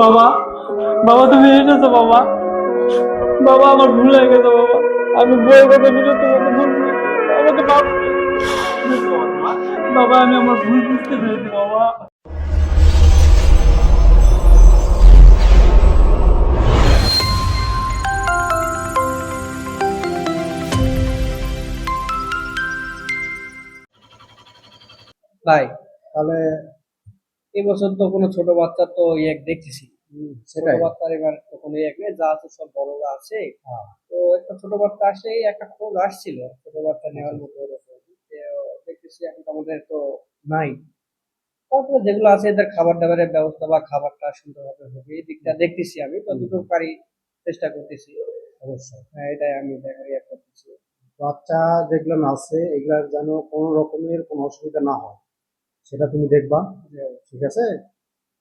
বাবা বাবা, তুমি এসেছ বাবা বাবা, আমার ভুল হয়ে গেছে, বাবা আমি বইয়ের কথা শুনে তোমাকে ভুল আমাকে। বাবা, আমি আমার ভুল বুঝতে পেরেছি, বাবা ভাই, তাহলে এবছর তো কোনো ছোট বাচ্চা তো এক দেখতেছি। ছোট বাচ্চার এবার তো কোনো এক নেই যা আছে সব বড়রা আছে। হ্যাঁ। তো একটা ছোট বাচ্চা আসে একটা খোঁজ আসছিল ছোট বাচ্চা নেওয়ার মতো দেখতেছি এখন তো আমাদের তো নাই। তারপরে যেগুলো আছে এদের খাবার দাবারের ব্যবস্থা বা খাবারটা সুন্দরভাবে হবে। এই দিকটা দেখতেছি আমি তো দুটো পারি চেষ্টা করতেছি। অবশ্যই। হ্যাঁ এটাই আমি দেখার ইয়ে করতেছি। বাচ্চা যেগুলো আছে এগুলার যেন কোনো রকমের কোনো অসুবিধা না হয়। সেটা তুমি দেখবা। ঠিক আছে?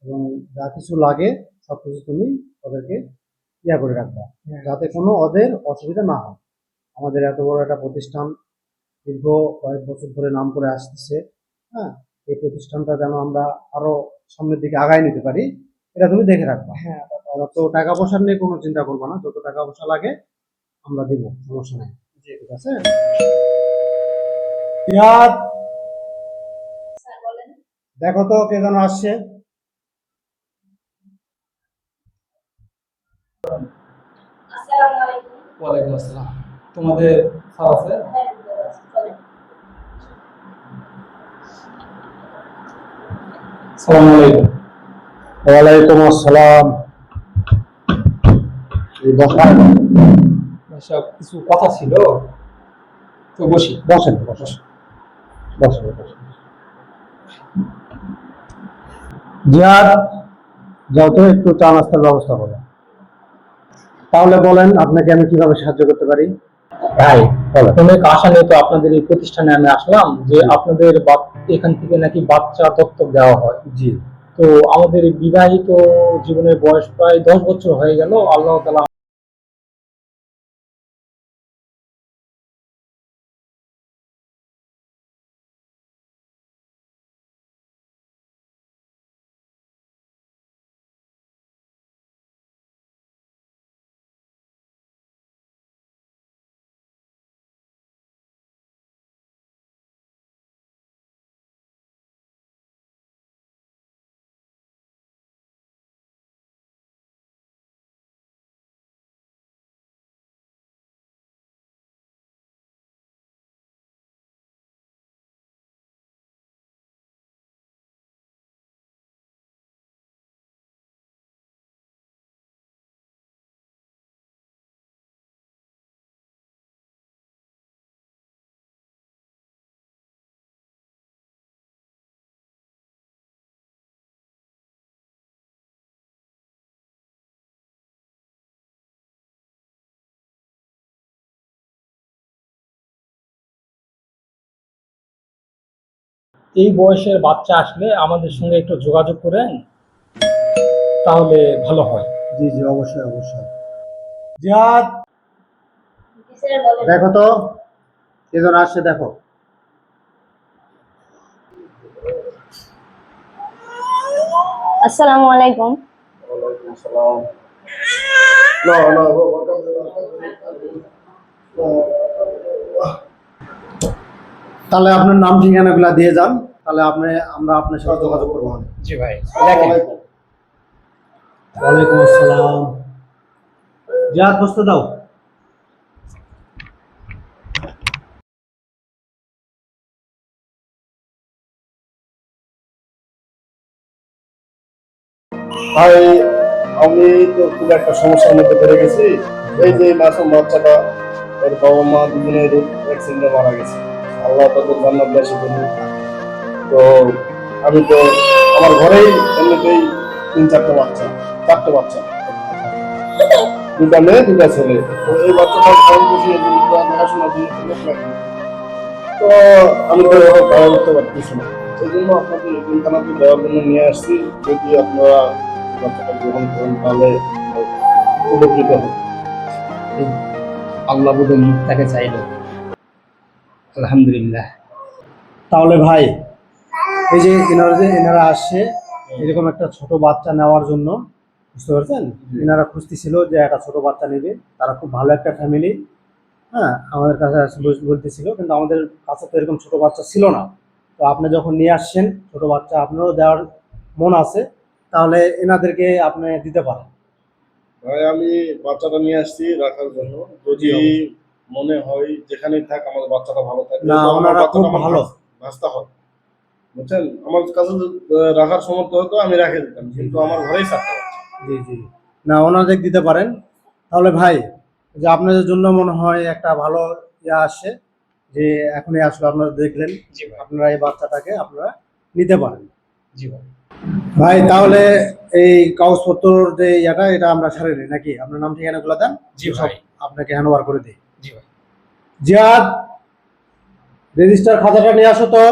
এবং যা কিছু লাগে সব কিছু তুমি ওদেরকে ইয়া করে রাখবা। হ্যাঁ। যাতে কোনো ওদের অসুবিধা না হয়। আমাদের এত বড় একটা প্রতিষ্ঠান দীর্ঘ কয়েক বছর ধরে নাম করে আসতেছে হ্যাঁ? এই প্রতিষ্ঠানটা যেন আমরা আরও সামনের দিকে আগায় নিতে পারি এটা তুমি দেখে রাখবা। হ্যাঁ। তো টাকা পয়সা নিয়ে কোনো চিন্তা করব না যত টাকা পয়সা লাগে আমরা দিব সমস্যা নেই। ঠিক আছে? দেখো তো কে যেন আসছে। ওয়ালাইকুম আসসালাম। তোমাদের স্যার আছে? হ্যাঁ বুঝতে পারছি চলেন সালাম আলাইকুম। ওয়ালাইকুম আসসালাম। সব কিছু কথা ছিল? তো বসি। বসেন বসেন। বসেন বসেন। জিয়াদ যাও তো একটু চা নাস্তার ব্যবস্থা করো। তাহলে বলেন আপনাকে আমি কীভাবে সাহায্য করতে পারি? ভাই অনেক আশা নিয়ে তো আপনাদের এই প্রতিষ্ঠানে আমি আসলাম যে আপনাদের এখান থেকে নাকি বাচ্চা দত্তক দেওয়া হয়। জি। তো আমাদের বিবাহিত জীবনের বয়স প্রায় দশ বছর হয়ে গেল। আল্লাহ তালা এই বয়সের বাচ্চা আসলে আমাদের সঙ্গে একটু যোগাযোগ করেন তাহলে ভালো হয়। জি জি অবশ্যই অবশ্যই। জিয়াদ জি স্যার বলেন। দেখো তো কে যেন আসছে দেখো। আসসালামু আলাইকুম। তাহলে আপনার নাম ঠিকানাগুলো দিয়ে যান তাহলে আপনি আমরা আপনার সাথে যোগাযোগ করব জি ভাই ওয়ালাইকুম আসসালাম। জিয়াদ বসতে দাও। ভাই আমি তো খুব একটা সমস্যার মধ্যে পড়ে গেছি। এই যে মাসুম বাচ্চাটা ওর বাবা মা দুজনের অ্যাক্সিডেন্টে মারা গেছে। আল্লাহ তাদের জান্নাত বাসী করুন। তো আমি তো আমার ঘরেই এমনিতেই তিন চারটে বাচ্চা চারটে বাচ্চা। দুটা মেয়ে দুটা ছেলে। তো এই বাচ্চাটা ঘর বসিয়ে দেখাশোনার জন্য তো আমি তো এভাবে করতে পারতেছি না। সেই জন্য আপনাকে এখানখানাতে দেওয়ার জন্য নিয়ে আসছি, যদি আপনারা বাচ্চাটা গ্রহণ করেন, তাহলে উপকৃত হবে আল্লাহ বোধহয় মুখটাকে চাইল। আলহামদুলিল্লাহ। তাহলে ভাই এই যে এনারা যে এনারা আসছে এরকম একটা ছোট বাচ্চা নেওয়ার জন্য বুঝতে পারছেন? এনারা খুঁজতেছিল যে একটা ছোট বাচ্চা নেবে তারা খুব ভালো একটা ফ্যামিলি হ্যাঁ আমাদের কাছে বলতেছিল কিন্তু আমাদের কাছে তো এরকম ছোট বাচ্চা ছিল না। তো আপনি যখন নিয়ে আসছেন ছোট বাচ্চা আপনারও দেওয়ার মন আছে তাহলে এনাদেরকে আপনি দিতে পারেন। ভাই আমি বাচ্চাটা নিয়ে আসছি রাখার জন্য। যদি মনে হয় যেখানেই থাক আমার বাচ্চাটা ভালো থাকে না, ওনারা খুব বাচ্চাটা ভালো। ভাস- ভাস্তা হয়। বুঝছেন? আমার কাছে রাখার সমর্থ হতো আমি রেখে দিতাম কিন্তু আমার ঘরেই থাকতে জি জি। না ওনাদের দিতে পারেন তাহলে ভাই যে আপনাদের জন্য মনে হয় একটা ভালো ইয়া আসছে যে এখনই আসলে আপনারা দেখলেন জি ভাই। আপনারা এই বাচ্চাটাকে আপনারা নিতে পারেন। জি ভাই। ভাই তাহলে এই কাগজপত্র যে ইয়াটা এটা আমরা সারে নিই নাকি? আপনার নাম ঠিকানাগুলো দেন জি ভাই। আপনাকে হ্যান্ড ওভার করে দিই। জিয়াদ রেজিস্টার খাতাটা নিয়ে আসো তো।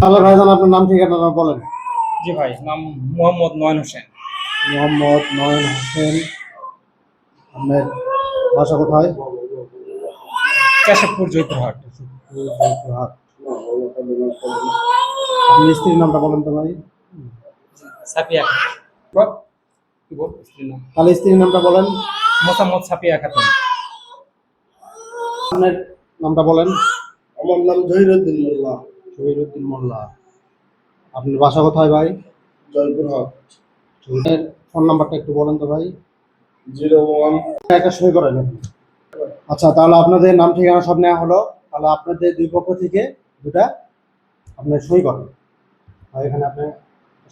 তাহলে ভাইজান আপনার নাম ঠিকানাটা বলেন। জি ভাই নাম মোহাম্মদ নয়ন হোসেন। মোহাম্মদ নয়ন হোসেন। আপনার বাসা কোথায়? কেশবপুর জয়পুরহাট। জয়পুরহাট। আপনার স্ত্রীর নামটা বলেন তো ভাই। সাপিয়া কি বল? স্ত্রীর নাম। তাহলে স্ত্রীর নামটা বলেন। মোসাম্মদ সাপিয়া খাতুন। আপনার নামটা বলেন। আমার নাম জহিরুদ্দিন মোল্লা। শহীদুদ্দিন মোল্লা। আপনার বাসা কোথায় ভাই? জয়পুরহাট ফোন নাম্বারটা একটু বলেন তো ভাই। Zero one. একটা সই করেন আচ্ছা তাহলে আপনাদের নাম ঠিকানা সব নেওয়া হলো। তাহলে আপনাদের দুই পক্ষ থেকে দুটা আপনি সই করেন। আর এখানে আপনি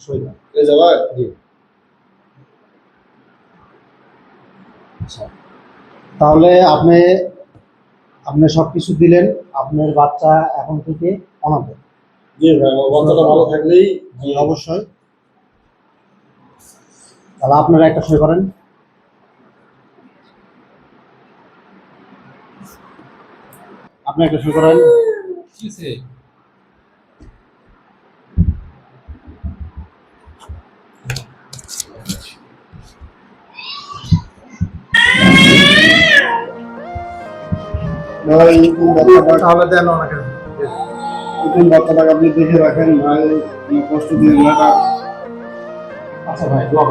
সই করেন। জি। আচ্ছা। তাহলে আপনি আপনি সব কিছু দিলেন আপনার বাচ্চা এখন থেকে অনাথ। জি ভাই বাচ্চাটা ভালো থাকলেই জি অবশ্যই। তাহলে আপনারা একটা সই করেন। আপনি একটা সই করেন। তাহলে দেন ওনাকে। নতুন বাচ্চাটাকে আপনি দেখে রাখেন ভাই কোনো কষ্ট দিয়ে না। আচ্ছা ভাই দোয়া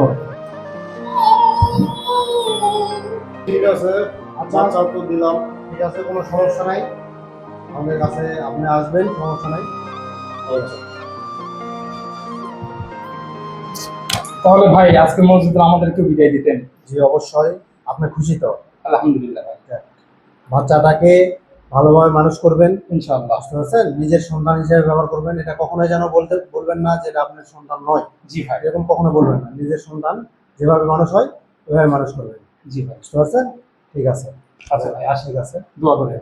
ঠিক আছে আচ্ছা। আচ্ছা তো দিলাম। ঠিক আছে কোনো সমস্যা নাই। আমাদের কাছে আপনি আসবেন সমস্যা নাই। আচ্ছা তাহলে ভাই আজকে মসজিদে আমাদেরকে বিদায় দিতেন। জি অবশ্যই। আপনি খুশি তো? আলহামদুলিল্লাহ ভাই। বাচ্চাটাকে ভালোভাবে মানুষ করবেন। ইনশাআল্লাহ। বুঝতে পারছেন? নিজের সন্তান হিসেবে ব্যবহার করবেন। এটা কখনোই যেন বলতে বলবেন না যে এটা আপনার সন্তান নয়। জি ভাই। এরকম কখনো বলবেন না। নিজের সন্তান যেভাবে মানুষ হয় ওইভাবে মানুষ করবেন। জি ভাই। বুঝতে পারছেন? ঠিক আছে। আচ্ছা ভাই আসি। ঠিক আছে। দোয়া করে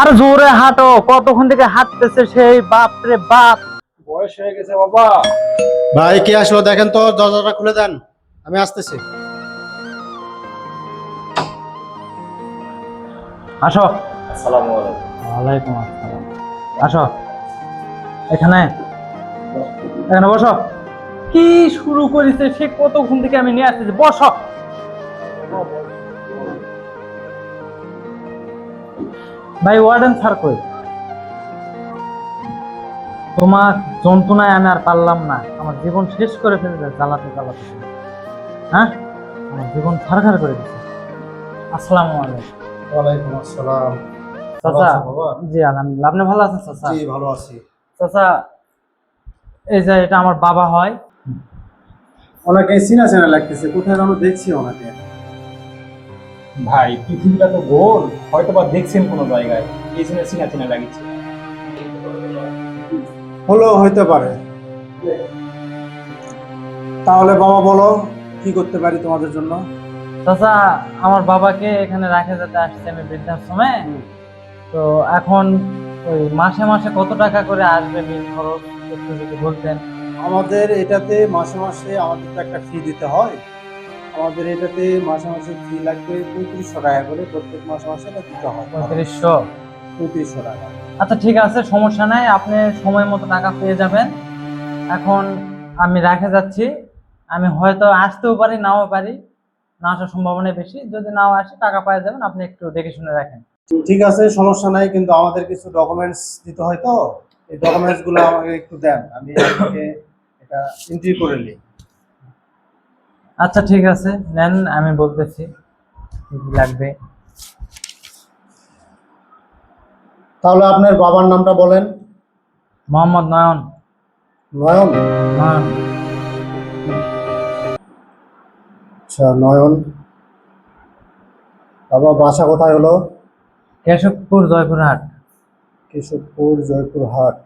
আর জোরে হাঁটো কতক্ষণ থেকে হাঁটতেছে সেই বাপ রে বাপ। বয়স হয়ে গেছে বাবা। ভাই কে আসলো? দেখেন তো দরজাটা খুলে দেন। আমি আসতেছি। আসো। আসসালামু আলাইকুম। ওয়ালাইকুম আসসালাম। আসো। এখানে। এখানে বসো। কি শুরু করেছে সে কতক্ষণ থেকে আমি নিয়ে আসতেছি? বসো। ভাই ওয়ার্ডেন স্যার কই? তোমার যন্ত্রণায় আমি আর পারলাম না। আমার জীবন শেষ করে ফেলেছে জ্বালাতে জ্বালাতে। হ্যাঁ? আমার জীবন ছাড়খাড় করে দিচ্ছে আসসালামু আলাইকুম। ওয়ালাইকুম আসসালাম। চাচা? জি আলহামদুলিল্লাহ। আপনি ভালো আছেন চাচা? জি ভালো আছি। চাচা এই যে এটা আমার বাবা হয়। ওনাকে চিনা চেনা লাগতেছে কোথায় যেন দেখছি ওনাকে। ভাই পৃথিবীটা তো গোল হয়তো বা দেখছেন কোনো জায়গায়। এই জন্য চিনা চিনা লাগিচ্ছে। হলো হইতে পারে। তাহলে বাবা বলো কি করতে পারি তোমাদের জন্য? চাচা আমার বাবাকে এখানে রাখে যেতে আসছে আমি বৃদ্ধাশ্রমে। তো এখন ওই মাসে মাসে কত টাকা করে আসবে বিল খরচ একটু যদি বলতেন? আমাদের এটাতে মাসে মাসে আমাদের তো একটা ফি দিতে হয়। আমাদের এটাতে মাসে মাসে ফি লাগবে পঁয়ত্রিশশো টাকা করে প্রত্যেক মাসে মাসে এটা দিতে হয়। পঁয়ত্রিশশো? পঁয়ত্রিশশো টাকা। আচ্ছা ঠিক আছে সমস্যা নাই আপনি সময় মতো টাকা পেয়ে যাবেন। এখন আমি রাখে যাচ্ছি আমি হয়তো আসতেও পারি নাও পারি না আসার সম্ভাবনা বেশি। যদি নাও আসে টাকা পেয়ে যাবেন আপনি একটু দেখে শুনে রাখেন। ঠিক আছে সমস্যা নাই কিন্তু আমাদের কিছু ডকুমেন্টস দিতে হয় তো? এই ডকুমেন্টসগুলো আমাকে একটু দেন আমি এটা এন্ট্রি করে নিই। আচ্ছা ঠিক আছে। নেন আমি বলতেছি কি কি লাগবে। তাহলে আপনার বাবার নামটা বলেন। মোহাম্মদ নয়ন। নয়ন? নয়ন। আচ্ছা নয়ন। বাবা বাসা কোথায় হলো? কেশবপুর জয়পুরহাট। কেশবপুর জয়পুরহাট।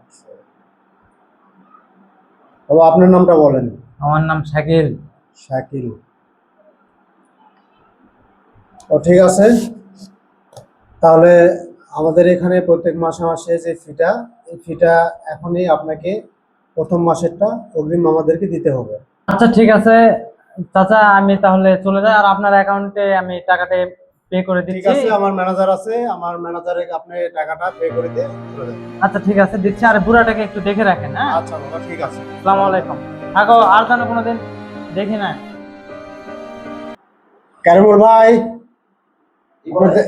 বাবা আপনার নামটা বলেন। আমার নাম শাকিল। শাকিল। ও ঠিক আছে। তাহলে আমাদের এখানে প্রত্যেক মাসে মাসে যে ফিটা এই ফিটা এখনই আপনাকে প্রথম মাসেরটা অগ্রিম আমাদেরকে দিতে হবে। আচ্ছা ঠিক আছে। চাচা আমি তাহলে চলে যাই। আর আপনার অ্যাকাউন্টে আমি টাকাটা পে করে ঠিক আছে আমার ম্যানেজার আছে। আমার ম্যানেজারে আপনি টাকাটা পে করে দিয়ে চলে যাবেন। আচ্ছা ঠিক আছে দিচ্ছি। আর বুড়াটাকে একটু দেখে রাখেন হ্যাঁ? আচ্ছা ঠিক আছে। আসসালামু আলাইকুম। থাকো আর যেন কোনোদিন দেখি না। কারিমুল ভাই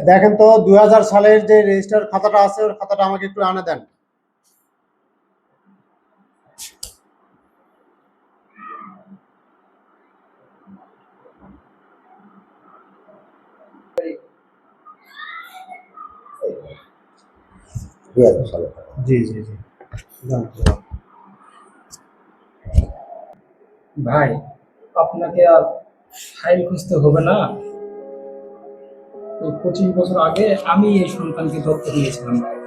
দেখেন তো দুই সালের যে রেজিস্টার খাতাটা আছে ওর খাতাটা আমাকে একটু আনে দেন। জি জি জি। ভাই আপনাকে আর ফাইল খুঁজতে হবে না। পঁচিশ বছর আগে আমি এই সন্তানকে দত্তক ভাই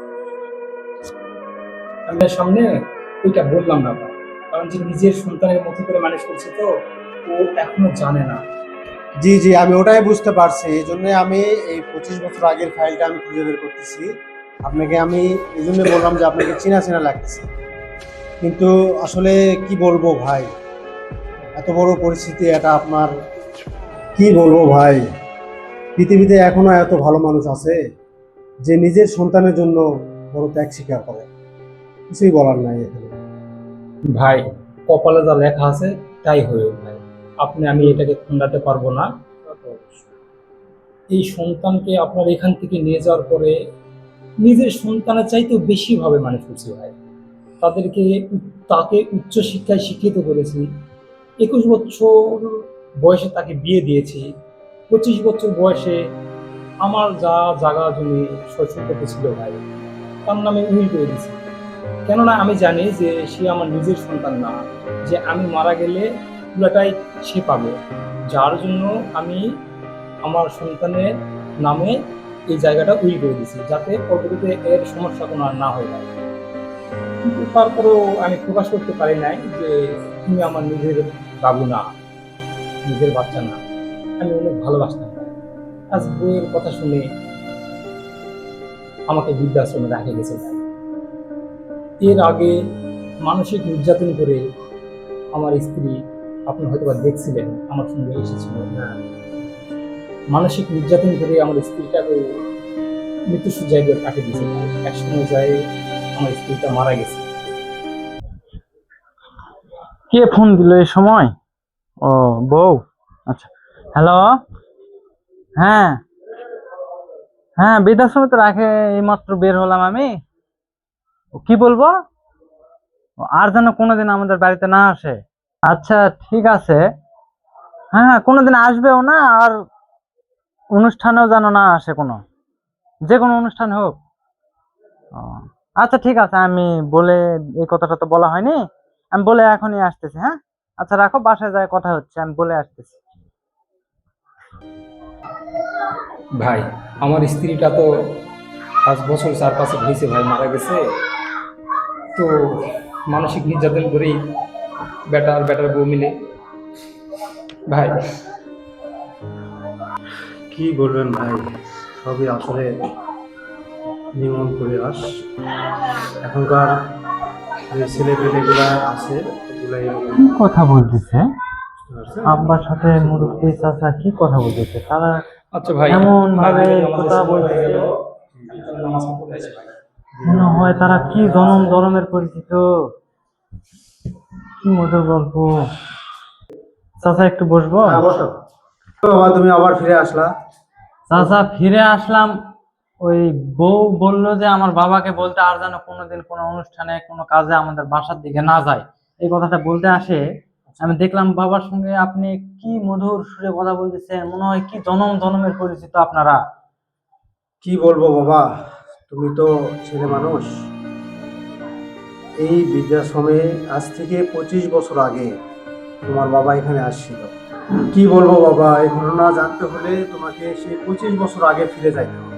আপনার সামনে ওইটা বললাম না কারণ যে নিজের সন্তানের মতো করে মানুষ করছে তো, ও এখনও জানে না। জি জি, আমি ওটাই বুঝতে পারছি। এই জন্য আমি এই পঁচিশ বছর আগের ফাইলটা আমি খুঁজে বের করতেছি। আপনাকে আমি এই জন্য বললাম যে আপনাকে চেনা চেনা লাগতেছে। কিন্তু আসলে কি বলব ভাই? এত বড় পরিস্থিতি, এটা আপনার কি বলব ভাই? পৃথিবীতে এখনও এত ভালো মানুষ আছে যে নিজের সন্তানের জন্য বড় ত্যাগ স্বীকার করে। কিছুই বলার নাই এখানে। ভাই, কপালে যা লেখা আছে তাই হয়ে ভাই। আপনি, আমি এটাকে খণ্ডাতে পারব না। এই সন্তানকে আপনার এখান থেকে নিয়ে যাওয়ার পরে নিজের সন্তানের চাইতেও বেশিভাবে মানুষ করছি ভাই। তাদেরকে তাকে উচ্চ শিক্ষায় শিক্ষিত করেছি। একুশ বছর বয়সে তাকে বিয়ে দিয়েছি। পঁচিশ বছর বয়সে আমার যা জায়গা জমি শৈশবতে ছিল ভাই, তার নামে উইল করে দিয়েছি। কেননা আমি জানি যে সে আমার নিজের সন্তান না, যে আমি মারা গেলে পুরাটাই সে পাবে। যার জন্য আমি আমার সন্তানের নামে এই জায়গাটা উইল করে দিয়েছি, যাতে পরবর্তীতে এর সমস্যা কোনো আর না হয়ে যায়। কিন্তু তারপরেও আমি প্রকাশ করতে পারি নাই যে তুমি আমার নিজের বাবু না, নিজের বাচ্চা না, আমি অনেক ভালোবাসতাম। আজ বইয়ের কথা শুনে আমাকে বৃদ্ধাশ্রমে রাখে গেছে। এর আগে মানসিক নির্যাতন করে আমার স্ত্রী আপনি হয়তো বা দেখছিলেন, আমার সঙ্গে এসেছিল। মানসিক নির্যাতন করে আমার স্ত্রীটাকে মৃত্যুসজ্জায় গিয়ে কাটিয়ে দিয়েছে। এক সময় যায়, আমার স্ত্রীটা মারা গেছে। কে ফোন দিল এই সময়? ও, বউ? আচ্ছা। হ্যালো হ্যাঁ। হ্যাঁ বৃদ্ধাশ্রমে তো রাখে, এইমাত্র বের হলাম আমি। কি বলব? আর যেন কোনোদিন আমাদের বাড়িতে না আসে। আচ্ছা ঠিক আছে। হ্যাঁ হ্যাঁ কোনোদিন আসবেও না, আর অনুষ্ঠানেও যেন না আসে কোনো। যে কোনো অনুষ্ঠান হোক। আচ্ছা ঠিক আছে, আমি বলে এই কথাটা তো বলা হয়নি। আমি বলে এখনই আসতেছি হ্যাঁ? আচ্ছা রাখো বাসায় যায় কথা হচ্ছে আমি বলে আসতেছি। ভাই আমার স্ত্রীটা তো পাঁচ বছর চারপাশে হয়েছে ভাই মারা গেছে। তো মানসিক নির্যাতন করেই বেটার বেটার বউ মিলে। ভাই। কি বলবেন ভাই? সবই আসলে নিয়মন পরিহাস এখনকার যে ছেলেপেলেগুলা আছে কি কথা বলতেছে? আব্বার সাথে মুরব্বী চাচা কি কথা বলতেছে? তারা আচ্ছা ভাই এমন ভাবে কথা বলতেছে মনে হয় তারা কি জনম জনমের পরিচিত? কি মধুর গল্প। চাচা একটু বসবো? হ্যাঁ তো তুমি আবার ফিরে আসলা? চাচা ফিরে আসলাম। ওই বউ বলল যে, আমার বাবাকে বলতে আর যেন কোনোদিন কোনো অনুষ্ঠানে, কোনো কাজে আমাদের বাসার দিকে না যায়। এই কথাটা বলতে আসে, আমি দেখলাম বাবার সঙ্গে আপনি কি মধুর সুরে কথা বলতেছেন, মনে হয় কি জনম জনমের পরিচিত আপনারা। কি বলব বাবা, তুমি তো ছেলে মানুষ। এই বৃদ্ধাশ্রমে আজ থেকে পঁচিশ বছর আগে তোমার বাবা এখানে আসছিল। কি বলব বাবা এই ঘটনা জানতে হলে তোমাকে সেই পঁচিশ বছর আগে ফিরে যাইতে হবে।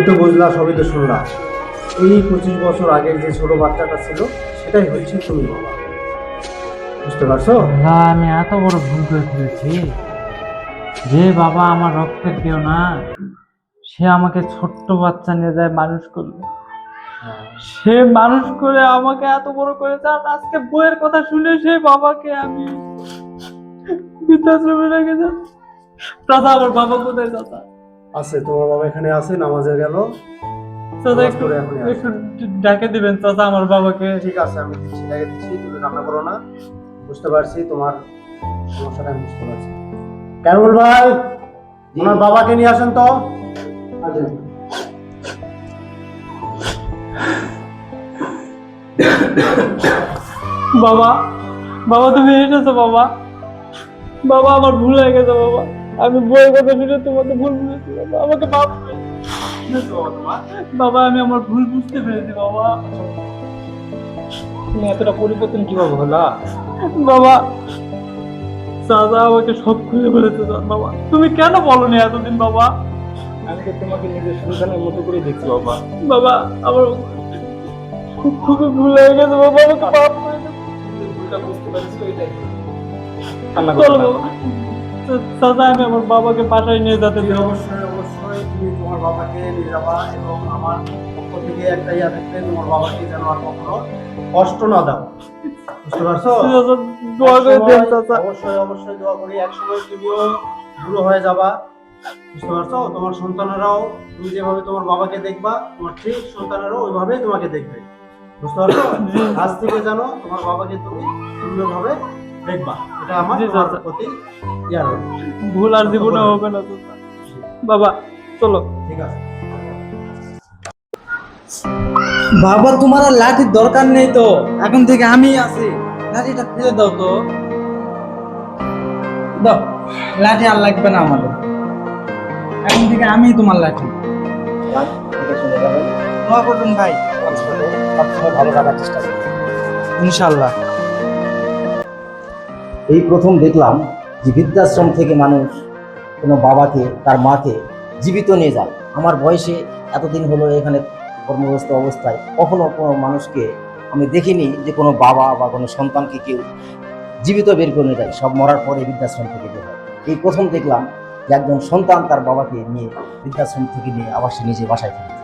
সবই তো বুঝলা, সবই তো শুনলা। এই পঁচিশ বছর আগের যে ছোট বাচ্চাটা ছিল, সেটাই হচ্ছে তুমি বাবা। বুঝতে পারছ? আল্লাহ আমি এত বড় ভুল করে ফেলেছি। যে বাবা আমার রক্তের কেউ না, সে আমাকে ছোট্ট বাচ্চা নিয়ে যায়, মানুষ করল। সে মানুষ করে আমাকে এত বড় করেছে আর আজকে বইয়ের কথা শুনে সে বাবাকে আমি বৃদ্ধাশ্রমে রেখে যাচ্ছি দাদা আমার বাবা কোথায় দাদা আছে তোমার বাবা এখানে আছে নামাজে গেল। দাদা একটু একটু ডাকে দিবেন চাচা আমার বাবাকে। ঠিক আছে আমি দিচ্ছি দেখে দিচ্ছি তুমি রান্না করো না। বুঝতে পারছি তোমার সমস্যাটা আমি বুঝতে পারছি। ক্যারুল ভাই ওনার বাবাকে নিয়ে আসেন তো। বাবা বাবা তুমি এসেছ বাবা। বাবা আমার ভুল হয়ে গেছে বাবা। আমি বইয়ের কথা শুনে তোমাকে ভুল বুঝেছি আমাকে মাফ করে বাবা আমি আমার ভুল বুঝতে পেরেছি বাবা। তুমি এতটা পরিবর্তন কীভাবে হলা? বাবা দাদা আমাকে সব খুলে বাবা। তুমি কেন বলনি এতদিন বাবা? আমি তো তোমাকে নিজের সন্তানের মতো করে দেখছি বাবা। বাবা আমার খুব খুবই ভুল হয়ে গেছে বাবা। আমাকে। ভুলটা বুঝতে পারছ কান্না চলো বাবা। দাদা আমি আমার বাবাকে বাসায় নিয়ে যেতে দিও অবশ্যই অবশ্যই। তুমি তোমার বাবাকে নিয়ে যাবা এবং আমার পক্ষ থেকে একটা ইয়া থাকবে তোমার বাবাকে যেন আর কখনো কষ্ট না দাও। বুঝতে পারছ? চাচা, চাচা। অবশ্যই অবশ্যই দোয়া করি। একসময় তুমিও বুড়ো হয়ে যাবা। বুঝতে পারছ? তোমার সন্তানেরাও তুমি যেভাবে তোমার বাবাকে দেখবা তোমার ঠিক সন্তানেরাও ওইভাবেই তোমাকে দেখবে। বুঝতে পারছ? আজ থেকে জানো তোমার বাবাকে তুমি সুন্দরভাবে দেখবা এটা আমার জি, তোমার চাচা। প্রতি ভুল আর জীবনে হবে না বাবা চলো। ঠিক আছে। বাবা তোমার আর লাঠির দরকার নেই তো। এখন থেকে আমি আছি। লাঠিটা ফেলে দাও তো। দাও লাঠি আর লাগবে না আমাদের। এখন থেকে আমি তোমার লাঠি। ভাই। সবসময় ভালো থাকার চেষ্টা ইনশাল্লাহ এই প্রথম দেখলাম যে বৃদ্ধাশ্রম থেকে মানুষ কোনো বাবাকে, তার মাকে জীবিত নিয়ে যায়। আমার বয়সে এতদিন হলো এখানে কর্মব্যস্ত অবস্থায়। কখনো কোনো মানুষকে আমি দেখিনি যে কোনো বাবা বা কোনো সন্তানকে কেউ জীবিত বের করে যায়। সব মরার পরে বৃদ্ধাশ্রম থেকে বের হয়। এই প্রথম দেখলাম যে একজন সন্তান তার বাবাকে নিয়ে বৃদ্ধাশ্রম থেকে নিয়ে আবার সে নিজে বাসায় ফিরে